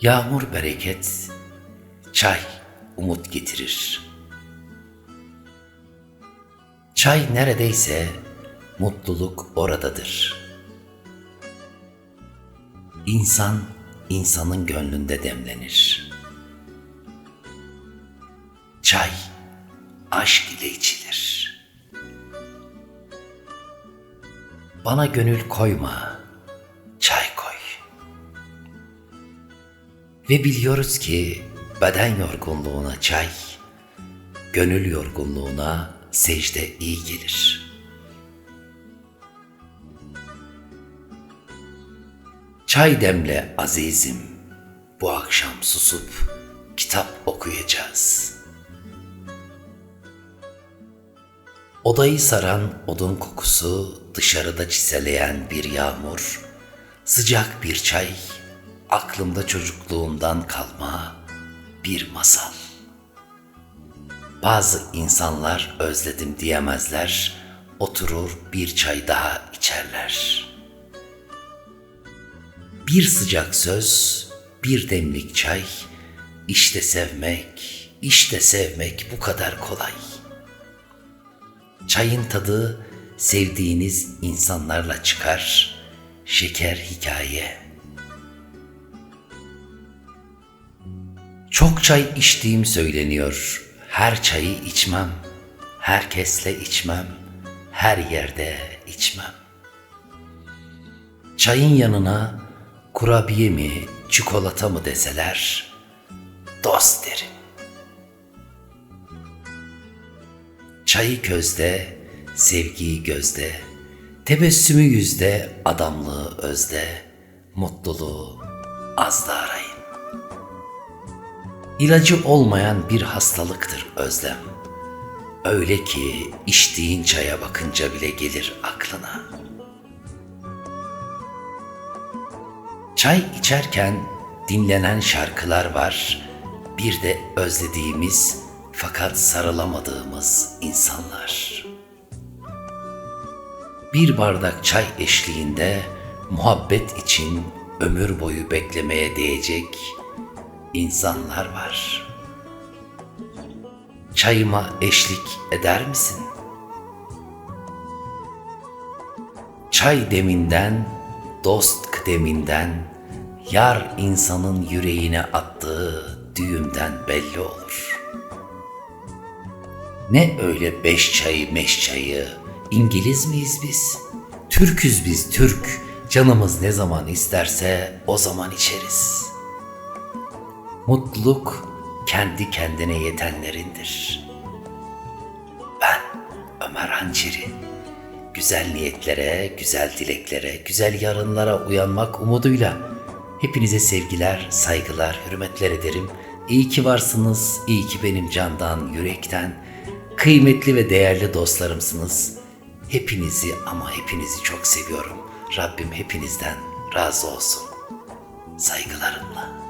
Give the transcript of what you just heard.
Yağmur bereket, çay umut getirir. Çay neredeyse mutluluk oradadır. İnsan insanın gönlünde demlenir. Çay aşk ile içilir. Bana gönül koyma, Ve biliyoruz ki beden yorgunluğuna çay, gönül yorgunluğuna secde iyi gelir. Çay demle azizim, bu akşam susup kitap okuyacağız. Odayı saran odun kokusu, dışarıda çiseleyen bir yağmur, sıcak bir çay, aklımda çocukluğumdan kalma bir masal. Bazı insanlar özledim diyemezler, oturur bir çay daha içerler. Bir sıcak söz, bir demlik çay, işte sevmek, işte sevmek bu kadar kolay. Çayın tadı sevdiğiniz insanlarla çıkar, şeker hikaye. Çok çay içtiğim söyleniyor. Her çayı içmem, herkesle içmem, her yerde içmem. Çayın yanına kurabiye mi, çikolata mı deseler, dost derim. Çayı közde, sevgiyi gözde, tebessümü yüzde, adamlığı özde, mutluluğu az da arayın. İlacı olmayan bir hastalıktır özlem. Öyle ki içtiğin çaya bakınca bile gelir aklına. Çay içerken dinlenen şarkılar var. Bir de özlediğimiz fakat sarılamadığımız insanlar. Bir bardak çay eşliğinde muhabbet için ömür boyu beklemeye değecek insanlar var. Çayıma eşlik eder misin? Çay deminden, dost kıdeminden, yar insanın yüreğine attığı düğümden belli olur. Ne öyle beş çayı meş çayı, İngiliz miyiz biz? Türküz biz Türk, canımız ne zaman isterse o zaman içeriz.'' Mutluluk kendi kendine yetenlerindir. Ben Ömer Hançeri. Güzel niyetlere, güzel dileklere, güzel yarınlara uyanmak umuduyla hepinize sevgiler, saygılar, hürmetler ederim. İyi ki varsınız, iyi ki benim candan, yürekten, kıymetli ve değerli dostlarımsınız. Hepinizi ama hepinizi çok seviyorum. Rabbim hepinizden razı olsun. Saygılarımla.